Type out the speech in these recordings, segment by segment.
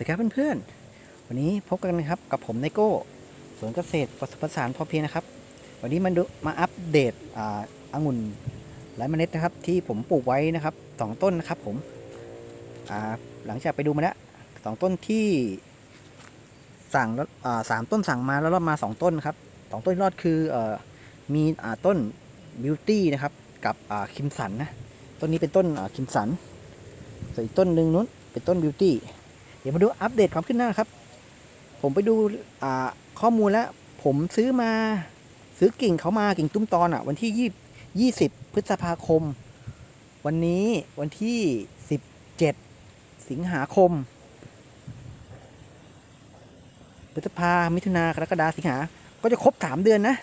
วัสดีครับเพื่อนๆ วันนี้พบกันนะครับกับผมไนโก้สวนเกษตรผสานพอเพียงนะครับ วันนี้มาดูมาอัปเดตอ่าองุ่นไร้เมล็ดนะครับ ที่ผมปลูกไว้นะครับสองต้นนะครับผมอ่าหลังจากไปดูมาแล้วสองต้นที่สั่งแล้วอ่าสามต้นสั่งมาแล้วรอดมาสองต้นครับสองต้นรอดคือเอ่อมีอ่าต้นบิวตี้นะครับกับอ่าคิมสันนะต้นนี้เป็นต้นอ่าคิมสันส่วนอีกต้นหนึ่งนู้นเป็นต้นบิวตี้ เดี๋ยวมาดูอัปเดตความขึ้นหน้าครับ ผมไปดูข้อมูลแล้ว ผมซื้อมาซื้อกิ่งเขามากิ่งตุ้มตอนอะ วันที่ยี่ยี่สิบพฤษภาคม วันนี้วันที่สิบเจ็ดสิงหาคม พฤษภามิถุนากรกฎาสิงหา ก็จะครบสามเดือนนะ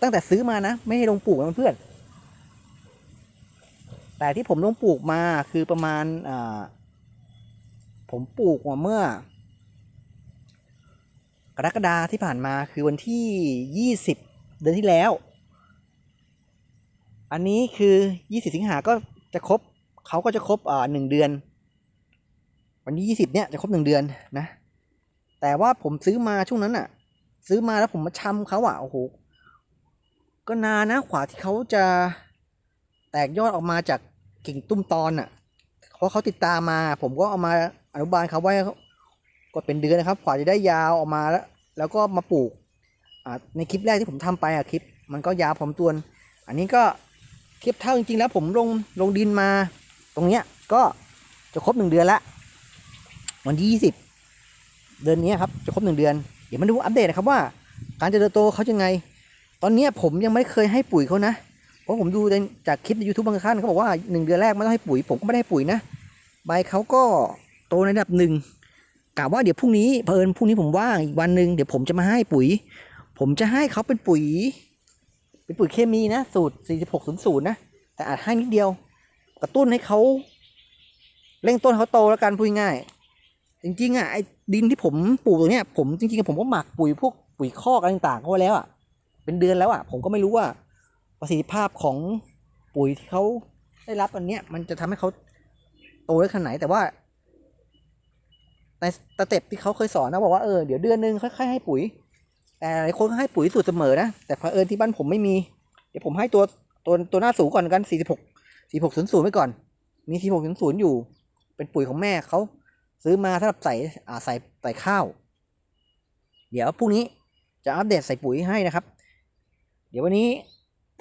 ตั้งแต่ซื้อมานะ ไม่ให้ลงปลูกนะเพื่อน แต่ที่ผมลงปลูกมาคือประมาณอ่า ผมปลูกมาเมื่อ กรกฎาที่ผ่านมาคือวันที่ยี่สิบเดือนที่แล้ว อันนี้คือยี่สิบสิงหาก็จะครบเขาก็จะครบอ่าหนึ่งเดือน วันที่ยี่สิบเนี่ยจะครบหนึ่งเดือนนะ แต่ว่าผมซื้อมาช่วงนั้นอะซื้อมาแล้วผมมาชำเขาอะโอ้โหก็นานนะขวาที่เขาจะแตกยอดออกมาจากกิ่งตุ้มตอนอะเพราะเขาติดตามมา ผมก็เอามา อนุบาลเขาไว้ก็เป็นเดือนนะครับกว่าจะได้ยาวออกมาแล้ว แล้วก็มาปลูกในคลิปแรกที่ผมทำไปอะคลิป มันก็ยาวพอมตัวน อันนี้ก็เทียบเท่าจริงๆแล้วผมลงลงดินมา ตรงเนี้ยก็จะครบหนึ่งเดือนละวันที่ยี่สิบเดือนนี้ครับจะครบหนึ่งเดือน เดี๋ยวมาดูอัปเดตนะครับว่า การเจริญโตเขาจะไง ตอนนี้ผมยังไม่เคยให้ปุ๋ยเขานะเพราะผมดูจากคลิปในยูทูบบางท่านเขาบอกว่าหนึ่งเดือนแรกไม่ต้องให้ปุ๋ย ผมก็ไม่ได้ให้ปุ๋ยนะ ใบเขาก็ โตในระดับหนึ่งกะว่าเดี๋ยวพรุ่งนี้เผอิญพรุ่งนี้ผมว่างอีกวันหนึ่งเดี๋ยวผมจะมาให้ปุ๋ย ผมจะให้เขาเป็นปุ๋ย เป็นปุ๋ยเคมีนะ สูตร 4600 นะ แต่อาจให้นิดเดียว กระตุ้นให้เขาเร่งต้นเขาโตแล้วกันพูดง่ายจริงๆอะไอ้ดินที่ผมปลูกตรงเนี้ยผมจริงๆผมก็หมักปุ๋ยพวกปุ๋ยคอกอะไรต่างๆเขาไว้แล้วอะเป็นเดือนแล้วอะผมก็ไม่รู้ว่าประสิทธิภาพของปุ๋ยที่เขาได้รับอันเนี้ยมันจะทำให้เขาโตได้ขนาดไหนแต่ว่า ในสเต็ปที่เขาเคยสอนนะบอกว่าเออเดี๋ยวเดือนนึงค่อยๆให้ปุ๋ย แต่หลายคนก็ให้ปุ๋ยสูตรเสมอนะแต่เผอิญที่บ้านผมไม่มี เดี๋ยวผมให้ตัวตัวตัวหน้าสูงก่อนกัน46 4600ไว้ก่อน มี4600อยู่ เป็นปุ๋ยของแม่เขาซื้อมาสำหรับใส่อ่าใส่ใส่ข้าว เดี๋ยวพรุ่งนี้จะอัปเดตใส่ปุ๋ยให้นะครับ เดี๋ยววันนี้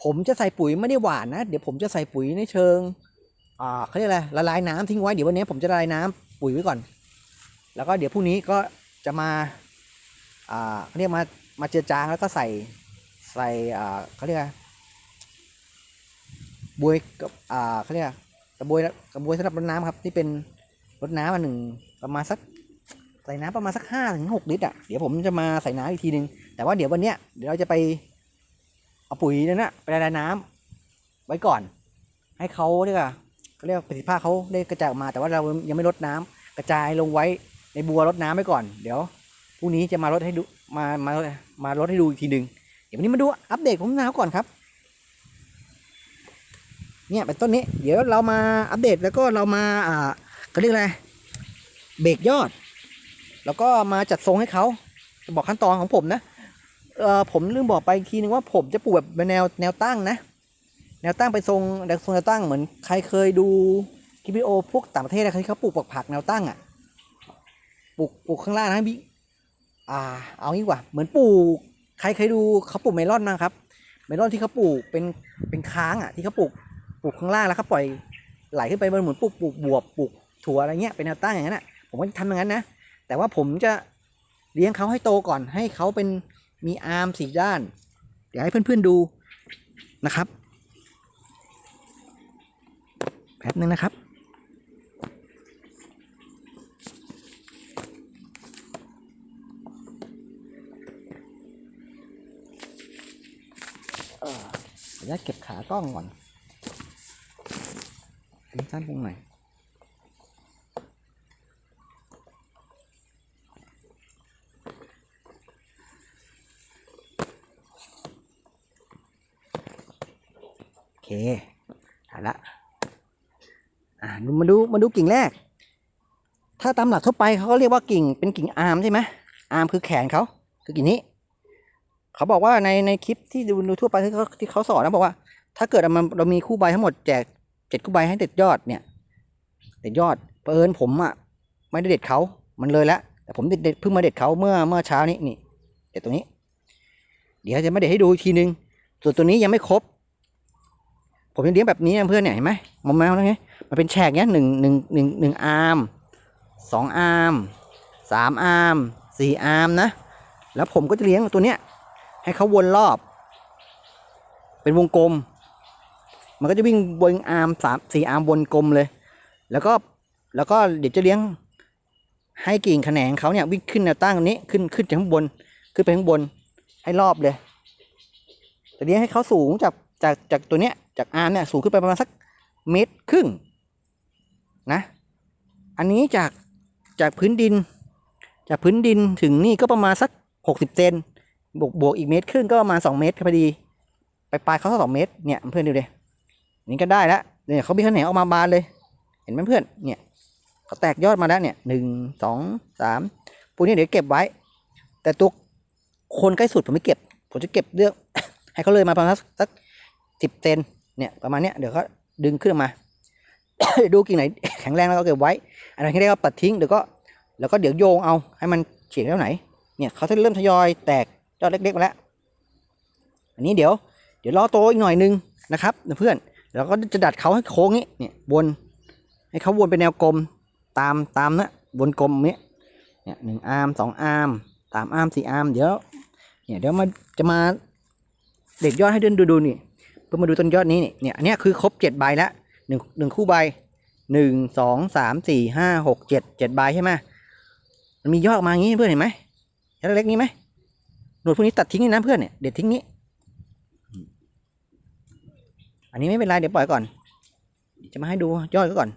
ผมจะใส่ปุ๋ยไม่ได้หวานนะ เดี๋ยวผมจะใส่ปุ๋ยในเชิง อ่าเขาเรียกอะไรละลายน้ำทิ้งไว้ เดี๋ยววันนี้ผมจะละลายน้ำปุ๋ยไว้ก่อน แล้วก็เดี๋ยวพรุ่งนี้ก็จะมาอ่าเขาเรียกมามาเจือจางแล้วก็ใส่ใส่อ่าเขาเรียกบวยกับอ่าเขาเรียกกระบวยกระบวยสำหรับรดน้ำครับที่เป็นรดน้ำมาหนึ่งประมาณสักใส่น้ำประมาณสักห้าถึงหกลิตรอะเดี๋ยวผมจะมาใส่น้ำอีกทีนึง แต่ว่าเดี๋ยววันเนี้ยเดี๋ยวเราจะไปเอาปุ๋ยนั่นนะไปละลายน้ำไว้ก่อน ให้เขาเรียกว่าเขาเรียกประสิทธิภาพเขาได้กระจายออกมา แต่ว่าเรายังไม่ลดน้ำกระจายลงไว้ ในบัวรดน้ำไว้ก่อน เดี๋ยวพรุ่งนี้จะมาลดให้ดูมามามาลดให้ดูอีกทีหนึ่งเดี๋ยววันนี้มาดูอัปเดตของมะนาวก่อนครับ เนี่ยเป็นต้นนี้ เดี๋ยวเรามาอัปเดตแล้วก็เรามาอ่าเขาเรียกอะไรเบรกยอด แล้วก็มาจัดทรงให้เขาบอกขั้นตอนของผมนะเออผมลืมบอกไปอีกทีนึงว่าผมจะปลูกแบบแนวแนวตั้งนะ แนวตั้งไปทรงแนวทรงแนวตั้งเหมือนใครเคยดูคลิปวิดีโอพวกต่างประเทศนะที่เขาปลูกผักผักแนวตั้งอะ ปลูกปลูกข้างล่างนะพี่อ่า เอางี้กว่า เหมือนปลูก ใครเคยดูเขาปลูกเมลอนนะครับ เมลอนที่เขาปลูกเป็นเป็นค้างอะที่เขาปลูกปลูกข้างล่างแล้วเขาปล่อยไหลขึ้นไปบนเหมือนปลูกปลูกบวบปลูกถั่วอะไรเงี้ยเป็นแนวตั้งอย่างนั้นอะผมก็จะทำอย่างนั้นนะแต่ว่าผมจะเลี้ยงเขาให้โตก่อน ให้เขาเป็นมีอาร์มสี่ด้านเดี๋ยวให้เพื่อนๆดูนะครับแป๊บนึงนะครับ เออขออนุ ญาตเก็บขากล้องก่อนทิ้งสั้นตรงหน่อยโอเคถ่ายละอ่ามาดูมาดูกิ่งแรก ถ้าตามหลักทั่วไปเขาก็เรียกว่ากิ่งเป็นกิ่งอาร์มใช่ไหมอาร์มคือแขนเขาคือกิ่งนี้ เขาบอกว่าในในคลิปที่ดูดูทั่วไปที่เขาที่เขาสอนนะบอกว่า ถ้าเกิดมันเรามีคู่ใบทั้งหมดแจกเจ็ดคู่ใบให้เด็ดยอดเนี่ยเด็ดยอดเผอิญผมอะไม่ได้เด็ดเขามันเลยล้วแต่ผมเด็ดเพิ่งมาเด็ดเขาเมื่อเมื่อเช้านี้นี่เด็ดตรงนี้ เดี๋ยวจะไมาเด็ดให้ดูอีกทีนึงส่วนตัวนี้ยังไม่ครบ ผมจะเลี้ยงแบบนี้นะเพื่อนเนี่ยเห็นไหมมองมาแล้วไงมันเป็นแฉกเนี้ยหนึ่งหนึ่งหนึ่งหนึ่งอาร์มสองอาร์มสามอาร์มสี่อาร์มนะ แล้วผมก็จะเลี้ยงตัวเนี้ย ให้เขาวนรอบ เป็นวงกลม มันก็จะวิ่งบนอาร์มสามสี่อาร์มวนกลมเลย แล้วก็แล้วก็เดี๋ยวจะเลี้ยงให้กิ่งแขนงเขาเนี่ยวิ่งขึ้นแนวตั้งตรงนี้ขึ้นขึ้นจากข้างบนขึ้นไปข้างบนให้รอบเลยจะเลี้ยงให้เขาสูงจากจากจากตัวเนี้ยจากอาร์มเนี่ยสูงขึ้นไปประมาณสักเมตรครึ่งนะ อันนี้จากจากพื้นดิน จากพื้นดินถึงนี่ก็ประมาณสักหกสิบเซน บวกบวกอีกเมตรครึ่งก็ประมาณสองเมตรพอดีไปปลายเขาสองเมตรเนี่ยเพื่อนดูเลยนี่ก็ได้แล้วเนี่ยเขามีแขนงออกมาบานเลย เห็นไหมเพื่อนเนี่ยเขาแตกยอดมาแล้วเนี่ยหนึ่งสองสามพวกนี้เดี๋ยวเก็บไว้ แต่ตัวคนใกล้สุดผมไม่เก็บ ผมจะเก็บเรื่องให้เขาเลยมาประมาณสักสิบเซนเนี่ยประมาณเนี้ยเดี๋ยวเขาดึงขึ้นมา ดูกิ่งไหนแข็งแรงแล้วก็เก็บไว้อันไหนที่ได้ก็ปัดทิ้งเดี๋ยวก็แล้วก็เดี๋ยวโยงเอาให้มันเฉียงแล้วไหนเนี่ยเขาจะเริ่มทยอยแตก ยอดเล็กๆมาแล้ว อันนี้เดี๋ยว เดี๋ยวรอโตอีกหน่อยนึงนะครับเพื่อนแล้วก็จะดัดเขาให้โค้งนี้เนี่ยวนให้เขาวนเป็นแนวกลมตามตามนะวนกลมเนี้ยเนี่ยหนึ่งอาร์มสองอาร์มสามอาร์มสี่อาร์มเดี๋ยวเนี่ยเดี๋ยวมาจะมาเด็ดยอดให้เดินดูดูนี่เพื่อมาดูต้นยอดนี้นี่เนี่ยอันเนี้ยคือครบเจ็ดใบแล้วหนึ่งหนึ่งคู่ใบหนึ่งสองสามสี่ห้าหกเจ็ดเจ็ดใบใช่ไหมมันมียอดมาอย่างนี้เพื่อนเห็นไหมยอดเล็กนี้ไหม หนวดพวกนี้ตัดทิ้งนี่นะเพื่อนเนี่ย เด็ดทิ้งนี้ อันนี้ไม่เป็นไรเดี๋ยวปล่อยก่อน จะมาให้ดูยอดก็ก่อน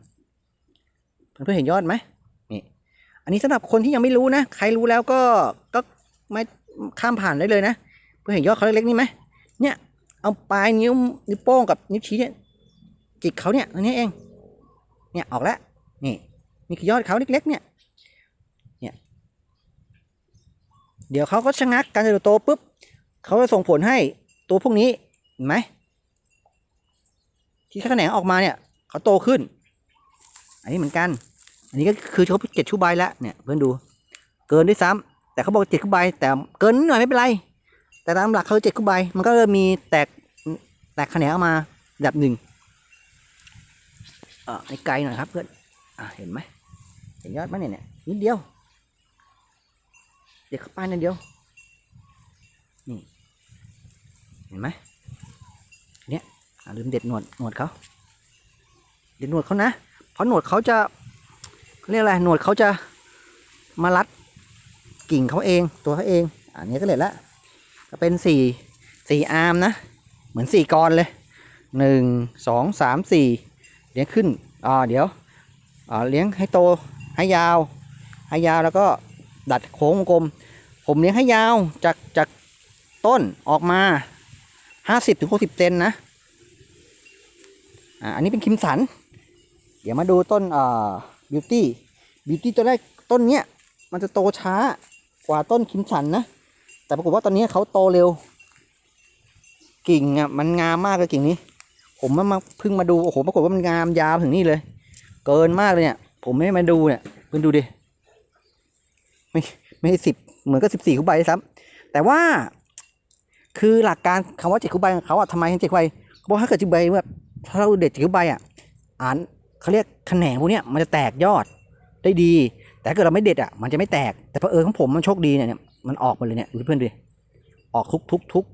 เพื่อนเห็นยอดไหมนี่ อันนี้สำหรับคนที่ยังไม่รู้นะ ใครรู้แล้วก็ก็ไม่ข้ามผ่านได้เลยนะ เพื่อนเห็นยอดเขาเล็กๆนี่ไหมเนี่ย เอาปลายนิ้วนิ้วโป้งกับนิ้วชี้เนี่ยจิกเขาเนี่ยอันนี้เอง เนี่ยออกแล้ว นี่นี่คือยอดเขาเล็กๆเนี่ย เดี๋ยวเขาก็ชะงักการเจริญเติบโตปุ๊บเขาจะส่งผลให้ตัวพวกนี้เห็นไหมที่แขนงออกมาเนี่ยเขาโตขึ้น อันนี้เหมือนกัน อันนี้ก็คือเขาเจ็ดชูใบแล้วเนี่ยเพื่อนดู เกินด้วยซ้ำแต่เขาบอกเจ็ดคู่ใบแต่เกินนิดหน่อยไม่เป็นไร แต่ตามหลักเขาเจ็ดคู่ใบมันก็เริ่มมีแตกแตกแขนงออกมาระดับหนึ่งเออในไกลหน่อยครับเพื่อนอะเห็นไหมเห็นยอดไหมเนี่ยนิดเดียว เด็กเข้าไปนิดเดียว นี่ เห็นไหมอะลืมเด็ดหนวดหนวดเขาเด็ดหนวดเขานะ เพราะหนวดเขาจะเรียกอะไร หนวดเขาจะมารัดกิ่งเขาเอง ตัวเขาเอง อันนี้ก็เลยละก็เป็นสี่สี่อาร์มนะ เหมือนสี่กรเลยหนึ่งสองสามสี่เลี้ยงขึ้น อ่า เดี๋ยว อ่า เลี้ยงให้โต ให้ยาว ให้ยาวแล้วก็ ดัดโค้งวงกลม ผมเลี้ยงให้ยาวจากจากต้นออกมาห้าสิบถึงหกสิบเซนนะอ่าอันนี้เป็นคิมสัน เดี๋ยวมาดูต้นอ่าบิวตี้บิวตี้ตัวแรกต้นเนี้ยมันจะโตช้ากว่าต้นคิมสันนะ แต่ปรากฏว่าตอนนี้เขาโตเร็ว กิ่งอะมันงามมากเลยกิ่งนี้ ผมมาเพิ่งมาดูโอ้โหปรากฏว่ามันงามยาวถึงนี่เลย เกินมากเลยเนี่ย ผมไม่มาดูเนี่ยเพิ่งดูดิ ไม่ไม่สิบเหมือนก็สิบสี่คู่ใบด้วยซ้ำแต่ว่าคือหลักการคำว่าเจ็ดคู่ใบของเขาอะทำไมเจ็ดคู่ใบเขาบอกถ้าเกิดเจ็ดใบแบบถ้าเราเด็ดเจากใบอะอ่านเขาเรียกแขนงพวกเนี้ยมันจะแตกยอดได้ดี แต่ถ้าเกิดเราไม่เด็ดอะมันจะไม่แตกแต่เพอเออของผมมันโชคดีเนี่ยมันออกหมาเลยเนี่ยดูเพื่อนดิออกทุกทุกทุก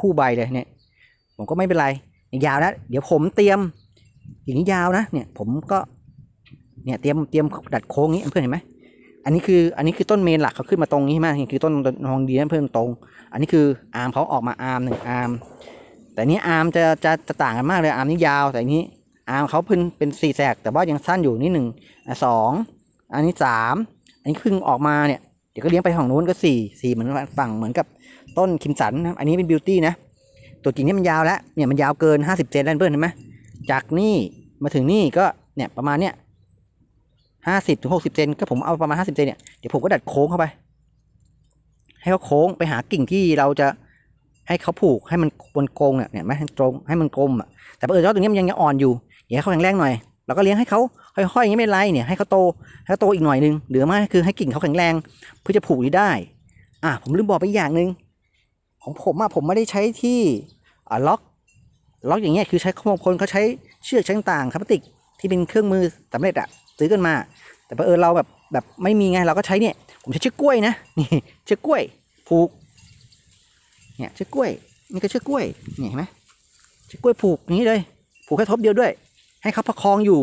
คู่ใบเลยเนี่ย ผมก็ไม่เป็นไรยาวแล้วเดี๋ยวผมเตรียมอย่างนี้ยาวนะเนี่ยผมก็เนี่ยเตรียมเตรียมดัดโค้งนี้เพื่อนเห็นไหม อันนี้คืออันนี้คือต้นเมนหลักเขาขึ้นมาตรงนี้ใช่ไหมนี่คือต้นทองดีนะเพื่อนตรง อันนี้คืออาร์มเขาออกมาอาร์มหนึ่งอาร์มแต่นี้อาร์มจะจะจะต่างกันมากเลยอาร์มนี่ยาวแต่อันนี้อาร์มเขาเพิ่งเป็นสี่แสกแต่ว่ายังสั้นอยู่นี่หนึ่งอะสองอันนี้สามอันนี้พิ่งออกมาเนี่ยเดี๋ยวก็เลี้ยงไปฝั่งนู้นก็สี่สี่เหมือนฝั่งเหมือนกับต้นคิมสันนะอันนี้เป็นบิวตี้นะตัวจริงนี่มันยาวแล้วเนี่ยมันยาวเกินห้าสิบเซนแล้วเพื่อนเห็นไหมจากนี่มาถึงนี่ก็เนี่ยประมาณเนี้ย ห้าสิบถึงหกสิบเซนก็ผมเอาประมาณห้าสิบเซนเนี่ยเดี๋ยวผมก็ดัดโค้งเข้าไป ให้เขาโค้งไปหากิ่งที่เราจะให้เขาผูกให้มันบนโกงเนี่ยเนี่ยไหมให้ตรงให้มันกลมอะแต่เออตรงนี้มันยังอ่อนอยู่อย่าให้เขาแข็งแรงหน่อยเราก็เลี้ยงให้เขาค่อยๆอย่างนี้ไม่ไรเนี่ยให้เขาโตให้เขาโตอีกหน่อยนึงหรือไม่คือให้กิ่งเขาแข็งแรงเพื่อจะผูกนี้ได้ อะผมลืมบอกไปอย่างหนึ่งของผมอะผมไม่ได้ใช้ที่อ่าล็อกล็อกอย่างเงี้ยคือใช้บางคนเขาใช้เชือกใช้ต่างๆพลาสติกที่เป็นเครื่องมือสำเร็จอะ ซื้อกันมา แต่เออเราแบบแบบไม่มีไงเราก็ใช้เนี่ยผมใช้เชือกกล้วยนะนี่เชือกกล้วยผูกเนี่ยเชือกกล้วยนี่ก็เชือกกล้วยนี่เห็นไหมเชือกกล้วยผูกอย่างนี้เลย ผูกแค่ทบเดียวด้วย ให้เขาประคองอยู่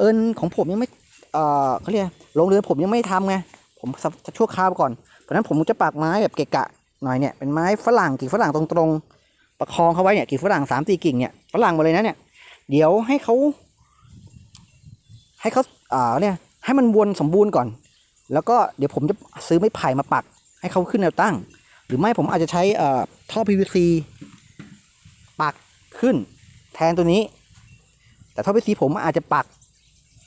เอิญของผมยังไม่เออเขาเรียกโรงเรือนผมยังไม่ทำไงผมชั่วคราวก่อนเพราะนั้นผมจะปักไม้แบบเกะกะหน่อยเนี่ยเป็นไม้ฝรั่งกิ่งฝรั่งตรงๆ ประคองเขาไว้เนี่ยกิ่งฝรั่งสามสี่กิ่งเนี่ยฝรั่งหมดเลยนะเนี่ยเดี๋ยวให้เขาให้เขา อ่าเนี่ยให้มันวนสมบูรณ์ก่อน แล้วก็เดี๋ยวผมจะซื้อไม้ไผ่มาปัก ให้เขาขึ้นแนวตั้ง หรือไม่ผมอาจจะใช้ท่อ PVC ปักขึ้น แทนตัวนี้ แต่ท่อ PVC ผมอาจจะปัก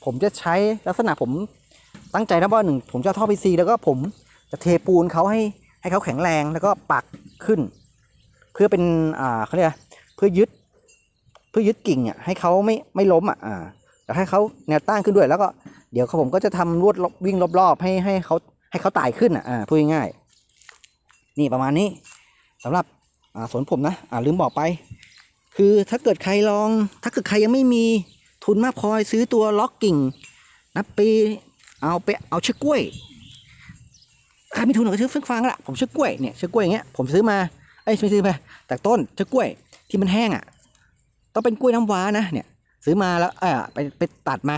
ผมจะใช้ลักษณะผมตั้งใจนะว่าหนึ่งผมจะท่อ PVC แล้วก็ผมจะเทปูนเขาให้ให้เขาแข็งแรงแล้วก็ปักขึ้น เพื่อเป็นอ่าเขาเรียกเพื่อยึด เพื่อยึดกิ่งอะให้เขาไม่ไม่ล้มอะอ่า แล้วให้เขาแนวตั้งขึ้นด้วย แล้วก็เดี๋ยวผมก็จะทำลวดวิ่งรอบๆ ให้ให้เขาให้เขาไต่ขึ้นอะพูดง่ายๆนี่ประมาณนี้สำหรับสวนผมนะอ่าลืมบอกไป คือถ้าเกิดใครลอง ถ้าเกิดใครยังไม่มีทุนมากพอซื้อตัวล็อกกิ่งนะไปเอาไปเอาเชือกกล้วยใครมีทุนก็ซื้อเฟื่องฟางละผมเชือกกล้วยเนี่ยเชือกกล้วยอย่างเงี้ยผมซื้อมาเอ้ไม่ซื้อมาจากต้นเชือกกล้วยที่มันแห้งอะต้องเป็นกล้วยน้ำว้านะเนี่ย ซื้อมาแล้วเออไปไปตัดมา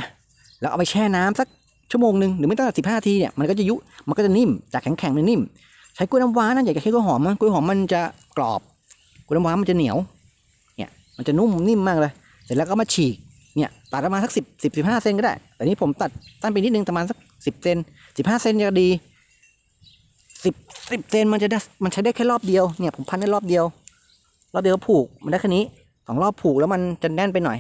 แล้วเอาไปแช่น้ำสักชั่วโมงหนึ่งหรือไม่ต้องสิบห้าทีเนี่ยมันก็จะยุมันก็จะนิ่มจากแข็งแข็งเป็นนิ่ม ใช้กล้วยน้ำว้านะอย่าใช้กล้วยหอมนะกล้วยหอมมันจะกรอบกล้วยน้ำว้ามันจะเหนียวเนี่ยมันจะนุ่มนิ่มมากเลย เสร็จแล้วก็มาฉีกเนี่ยตัดประมาณสักสิบสิบสิบห้าเซนก็ได้ แต่นี้ผมตัดตั้นไปนิดนึงประมาณสักสิบเซนสิบห้าเซนจะดีสิบสิบเซนมันจะได้มันใช้ได้แค่รอบเดียวเนี่ยผมพันได้รอบเดียวรอบเดียวผูกมันได้แค่นี้สองรอบผูกแล้วมันจะแน่นไปหน่อย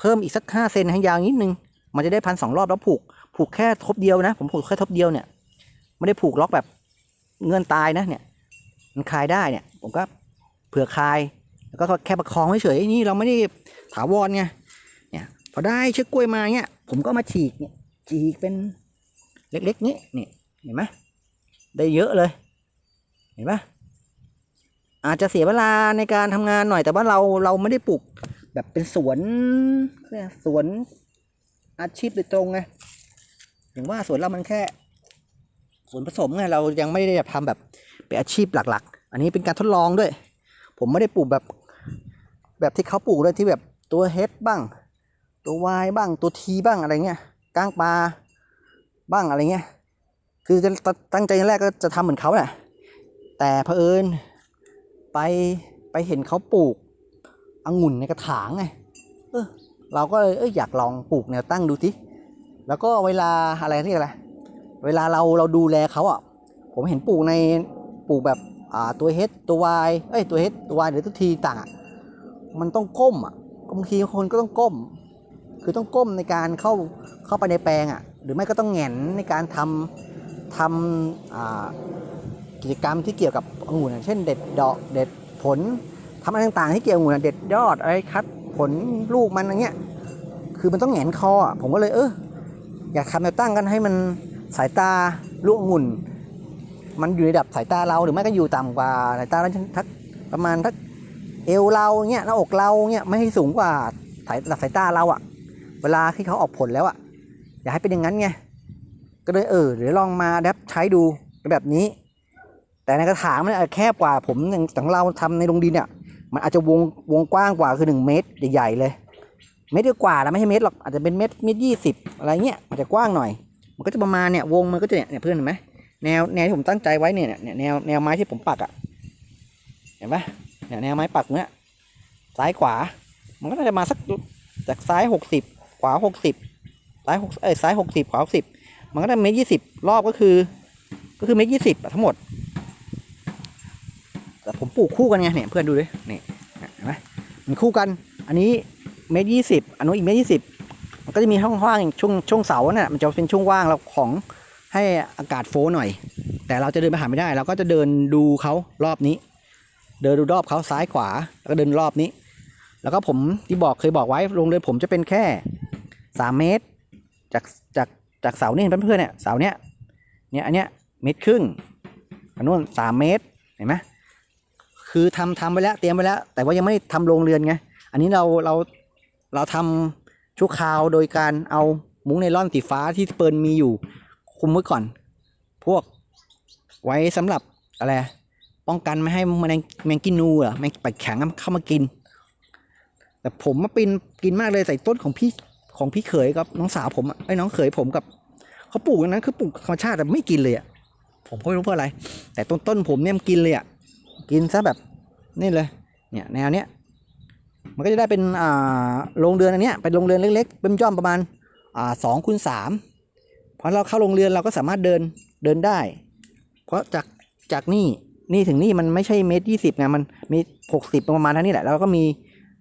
เพิ่มอีกสักห้าเซนให้ยาวนิดนึง มันจะได้พันสองรอบแล้วผูก ผูกแค่ทบเดียวนะ ผมผูกแค่ทบเดียวเนี่ย ไม่ได้ผูกล็อกแบบเงื่อนตายนะเนี่ย มันคลายได้เนี่ย ผมก็เผื่อคลาย แล้วก็แค่ประคองเฉยๆนี่เราไม่ได้ถาวรไง เนี่ย พอได้เชือกกล้วยมาเนี่ย ผมก็มาฉีกเนี่ย ฉีกเป็นเล็กๆนี้นี่เห็นไหมได้เยอะเลย เห็นปะอาจจะเสียเวลาในการทำงานหน่อยแต่ว่าเราเราไม่ได้ปลูก แบบเป็นสวนเรียสวนอาชีพโดยตรงไงอย่างว่าสวนเรามันแค่สวนผสมไงเรายังไม่ได้ทำแบบเป็นอาชีพหลัก ๆ อันนี้เป็นการทดลองด้วย ผมไม่ได้ปลูกแบบแบบที่เขาปลูกเลยที่แบบตัวเฮดบ้าง ตัววายบ้างตัวทีบ้างอะไรเงี้ยก้างปลาบ้างอะไรเงี้ยคือจะตั้งใจแรกก็จะทำเหมือนเขาแหละแต่เผอิญไปไปเห็นเขาปลูก องุ่นในกระถางไงเออเราก็เลยเอออยากลองปลูกแนวตั้งดูสิแล้วก็เวลาอะไรที่อะไรเวลาเราเราดูแลเขาอะผมเห็นปลูกในปลูกแบบอ่าตัวเฮดตัววายเอ้ยตัวเฮดตัววายหรือตัวทีต่างอะมันต้องก้มอะบางทีคนก็ต้องก้ม คือต้องก้มในการเข้าเข้าไปในแปลงอะหรือไม่ก็ต้องแหงนในการทำทำอ่ากิจกรรมที่เกี่ยวกับองุ่นอย่างเช่นเด็ดดอกเด็ดผล ทำอะไรต่างๆที่เกี่ยวกับองุ่นอะเด็ดยอดอะไรคัดผลลูกมันอะไรเงี้ย คือมันต้องแหงนคออะผมก็เลยเอออยากทำแนวตั้งกันให้มันสายตาลูกองุ่น มันอยู่ในระดับสายตาเราหรือไม่ก็อยู่ต่ำกว่าสายตาเราทักประมาณทักเอวเราเงี้ยหน้าอกเราเงี้ยไม่ให้สูงกว่าสายระดับสายตาเราอะ เวลาที่เขาออกผลแล้วอะอยากให้เป็นอย่างนั้นไงก็เลยเออเดี๋ยวลองมาดับใช้ดูแบบนี้ แต่ในกระถางมันแคบกว่าผมอย่างของเราทำในโรงดินเนี่ย มันอาจจะวงวงกว้างกว่าคือหนึ่งเมตรใหญ่ๆเลย เมตรกว่านะไม่ใช่เมตรหรอกอาจจะเป็นเมตรเมตรยี่สิบอะไรเงี้ยอาจจะกว้างหน่อย มันก็จะประมาณเนี่ยวงมันก็จะเนี่ยเนี่ยเพื่อนเห็นไหมแนวแนวที่ผมตั้งใจไว้เนี่ยเนี่ยแนวแนวไม้ที่ผมปักอะ่ะเห็นปะเนี่ยแนวไม้ปักเนี้ยซ้ายขวา มันก็น่าจะมาสักจากซ้ายหกสิบขวาหกสิบซ้ายหกเอ้ยซ้ายหกสิบขวาหกสิบมันก็ได้เมตรยี่สิบรอบก็คือ ก็คือเมตรยี่สิบทั้งหมด แต่ผมปลูกคู่กันไงเนี่ยเพื่อนดูดินี่เห็นไหมมันคู่กัน อันนี้เมตรยี่สิบอันนู้นอีกเมตรยี่สิบมันก็จะมีช่องว่างช่วงช่วงเสาเนี่ยมันจะเป็นช่วงว่างเราของให้อากาศโฟหน่อย แต่เราจะเดินไปหาไม่ได้ เราก็จะเดินดูเขารอบนี้ เดินดูรอบเขาซ้ายขวา แล้วก็เดินรอบนี้ แล้วก็ผมที่บอกเคยบอกไว้โรงเรือนผมจะเป็นแค่สามเมตร จากจากจากเสาเนี่ยเห็นเพื่อนๆเนี่ยเสาเนี่ยเนี่ยอันเนี้ยเมตรครึ่งอันนู้นสามเมตรเห็นไหม คือทำทำไปแล้วเตรียมไปแล้ว แต่ว่ายังไม่ได้ทำโรงเรือนไงอันนี้เราเราเราทำชั่วคราวโดยการเอามุ้งไนล่อนสีฟ้าที่เปิลมีอยู่ คุมไว้ก่อน พวกไว้สำหรับอะไรป้องกันไม่ให้แมลงแมงกินนูเหรอแมงปัดแข็งเข้ามากิน แต่ผมมาปีนกินมากเลยใส่ต้นของพี่ของพี่เขยกับน้องสาวผมไอ้น้องเขยผมกับเขาปลูกนั้นคือปลูกธรรมชาติแต่ไม่กินเลยอะผมก็ไม่รู้เพราะอะไร แต่ต้นต้นผมเนี่ยมันกินเลยอะ กินซะแบบนี่เลยเนี่ยแนวเนี้ยมันก็จะได้เป็นอ่าโรงเรือนอันเนี้ยเป็นโรงเรือนเล็กๆเป็นย่อมประมาณอ่าสองคูณสามพอเราเข้าโรงเรือนเราก็สามารถเดินเดินได้ เพราะจากจากนี่นี่ถึงนี่มันไม่ใช่เมตรยี่สิบไงมันมีหกสิบประมาณเท่านี้แหละแล้วก็มี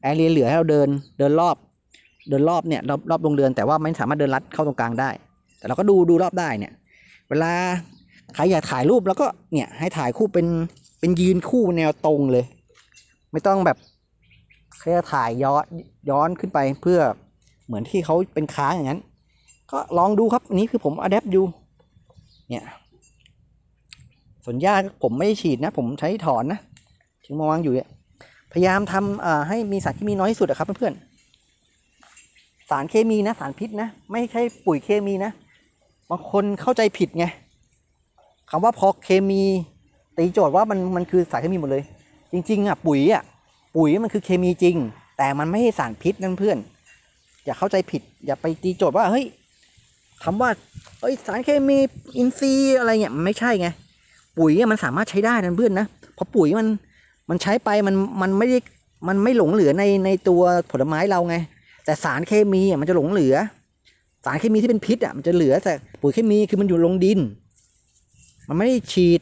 แอเรียเหลือให้เราเดินเดินรอบ เดินรอบเนี่ยรอบรอบโรงเรือนแต่ว่าไม่สามารถเดินลัดเข้าตรงกลางได้ แต่เราก็ดูดูรอบได้เนี่ย เวลาใครอยากถ่ายรูปแล้วก็เนี่ยให้ถ่ายคู่เป็น เป็นยืนคู่แนวตรงเลย ไม่ต้องแบบแค่ถ่ายย้อนย้อนขึ้นไปเพื่อเหมือนที่เขาเป็นค้างอย่างนั้น ก็ลองดูครับอันนี้คือผมอัดแอปอยู่เนี่ยส่วนหญ้าผมไม่ได้ฉีดนะ ผมใช้ถอนนะถึงมาวางอยู่เนี่ยพยายามทำอ่าให้มีสารเคมีน้อยที่สุดครับเพื่อนๆสารเคมีนะ สารพิษนะ ไม่ใช่ปุ๋ยเคมีนะ บางคนเข้าใจผิดไงคำว่าพอเคมี ตีโจทย์ว่ามันมันคือสารเคมีหมดเลย จริง ๆ อะ ปุ๋ยอะปุ๋ยมันคือเคมีจริง แต่มันไม่ใช่สารพิษนั่นเพื่อน อย่าเข้าใจผิด อย่าไปตีโจทย์ว่าเฮ้ยคำว่าเอ้ยสารเคมีอินทรีย์อะไรเงี้ยมันไม่ใช่ไงปุ๋ยมันสามารถใช้ได้นะเพื่อนนะเพราะปุ๋ยมันมันใช้ไปมันมันไม่ได้มันไม่หลงเหลือในในตัวผลไม้เราไง แต่สารเคมีอะมันจะหลงเหลือ สารเคมีที่เป็นพิษอะมันจะเหลือแต่ปุ๋ยเคมีคือมันอยู่ลงดิน มันไม่ได้ฉีด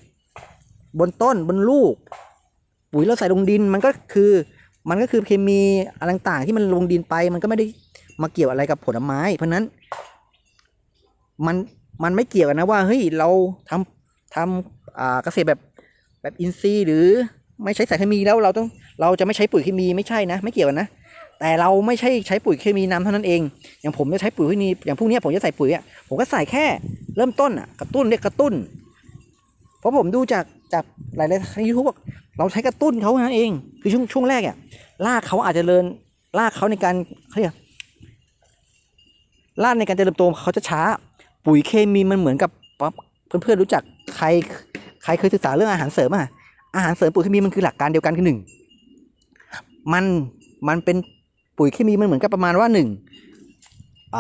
บนต้นบนลูก ปุ๋ยเราใส่ลงดินมันก็คือ มันก็คือเคมีอะไรต่างๆที่มันลงดินไป มันก็ไม่ได้มาเกี่ยวอะไรกับผลไม้ เพราะนั้น มันมันไม่เกี่ยวกันนะว่าเฮ้ยเราทำทำอ่าเกษตรแบบแบบอินทรีย์หรือไม่ใช้สารเคมีแล้วเราต้องเราจะไม่ใช้ปุ๋ยเคมีไม่ใช่นะ ไม่เกี่ยวกันนะแต่เราไม่ใช่ใช้ปุ๋ยเคมีน้ำเท่านั้นเอง อย่างผมจะใช้ปุ๋ยเคมีอย่างพวกนี้ผมจะใส่ปุ๋ยอะผมก็ใส่แค่เริ่มต้นอะกระตุ้นเรียกกระตุ้น เพราะผมดูจาก จากหลายๆในยูทูบบอกเราใช้กระตุ้นเขาเท่านั้นเอง คือช่วงช่วงแรกอะรากเขาอาจจะเริญรากเขาในการเขาเรียกรากในการเจริญเติบโตเขาจะช้า ปุ๋ยเคมีมันเหมือนกับปั๊บเพื่อนๆรู้จักใครใครเคยศึกษาเรื่องอาหารเสริมอะอาหารเสริมปุ๋ยเคมีมันคือหลักการเดียวกันคือหนึ่งมันมันเป็นปุ๋ยเคมีมันเหมือนกับประมาณว่าหนึ่ง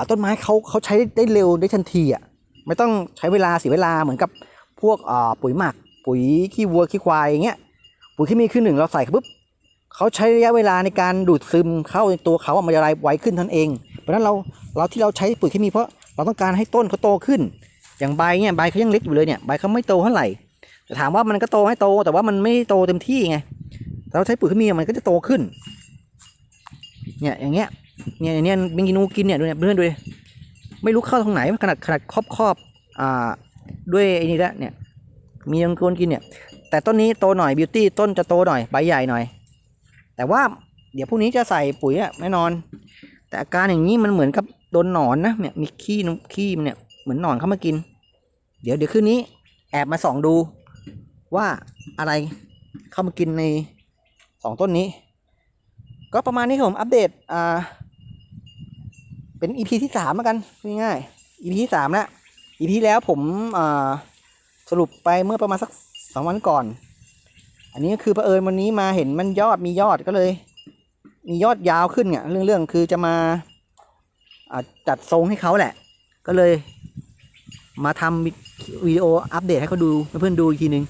ต้นไม้เขาเขาใช้ได้เร็วได้ทันทีอะไม่ต้องใช้เวลาเสียเวลาเหมือนกับพวกปุ๋ยหมัก ปุ๋ยขี้วัวขี้ควายอย่างเงี้ยปุ๋ยเคมีคือหนึ่งเราใส่ปุ๊บเขาใช้ระยะเวลาในการดูดซึมเข้าในตัวเขาอะมันจะไรไวขึ้นท่านั้นเอง เพราะฉะนั้นเราเราที่เราใช้ปุ๋ยเคมีเพราะเราต้องการให้ต้นเขาโตขึ้น อย่างใบเนี่ยใบเขายังเล็กอยู่เลยเนี่ยใบเขาไม่โตเท่าไหร่แต่ถามว่ามันก็โตให้โตแต่ว่ามันไม่โตเต็มที่ไงเราใช้ปุ๋ยเคมีมันก็จะโตขึ้นเนี่ยอย่างเงี้ยเนี่ยเนี่ยเมงกินูกินเนี่ยดูเนี่ยเพื่อนดูดิไม่รู้เข้าตรงไหนขนาดขนาดครอบครอบอ่าด้วยไอ้นี่ละเนี่ย มียังคนกินเนี่ย แต่ต้นนี้โตหน่อยบิวตี้ต้นจะโตหน่อยใบใหญ่หน่อย แต่ว่าเดี๋ยวพรุ่งนี้จะใส่ปุ๋ยอะแน่นอน แต่อาการอย่างนี้มันเหมือนกับโดนหนอนนะเนี่ยมีขี้นขี้มันเนี่ยเหมือนหนอนเข้ามากิน เดี๋ยวเดี๋ยวคืนนี้ แอบมาส่องดู ว่าอะไรเข้ามากินในสองต้นนี้ ก็ประมาณนี้ผมอัปเดตอ่าเป็นอีพีที่สามแล้วกันง่ายๆอีพีที่สามแล้วอีพีแล้วผมอ่า สรุปไปเมื่อประมาณสักสองวันก่อน อันนี้ก็คือประเอิญวันนี้มาเห็นมันยอดมียอดก็เลย มียอดยาวขึ้นเนี่ยเรื่องเรื่องคือจะมาจัดทรงให้เขาแหละ ก็เลย มาทำวิดีโออัปเดตให้เขาดูเพื่อนดูอีกทีนึง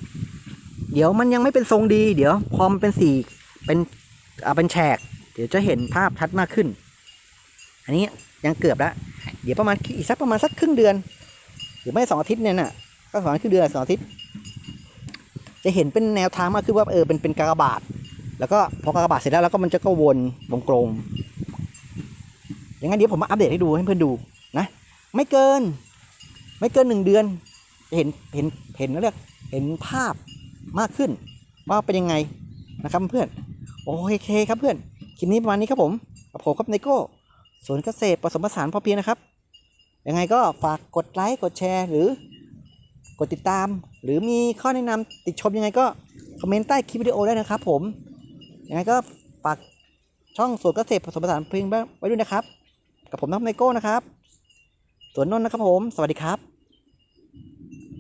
เดี๋ยวมันยังไม่เป็นทรงดี เดี๋ยวพอมันเป็นสีเป็นอ่าเป็นแฉก เดี๋ยวจะเห็นภาพชัดมากขึ้น อันนี้ยังเกือบแล้ว เดี๋ยวประมาณอีกสักประมาณสักครึ่งเดือน หรือไม่สองอาทิตย์เนี่ยน่ะ ก็สองอาทิตย์ครึ่งเดือนสองอาทิตย์จะเห็นเป็นแนวทางมากขึ้นว่าเออเป็นเป็นกากบาท แล้วก็พอกากบาทเสร็จแล้วแล้วก็มันจะก็วนวงกลมอยังไงเดี๋ยวผมมาอัปเดตให้ดูให้เพื่อนดูนะ ไม่เกิน ไม่เกินหนึ่งเดือนจะเห็นเห็นเห็นเรียกเห็นภาพมากขึ้น ว่าเป็นยังไงนะครับเพื่อนโอเคครับเพื่อนคลิปนี้ประมาณนี้ครับผมกับผมครับไนโก้สวนเกษตรผสมผสานพอเพียงนะครับยังไงก็ฝากกดไลค์กดแชร์หรือ กดติดตาม หรือมีข้อแนะนำติดชมยังไงก็คอมเมนต์ใต้คลิปวิดีโอได้นะครับผมยังไงก็ฝากช่องสวนเกษตรผสมผสานเพลงไว้ด้วยนะครับ กับผมน้องไนโก้นะครับ สวนนนท์นะครับผม สวัสดีครับ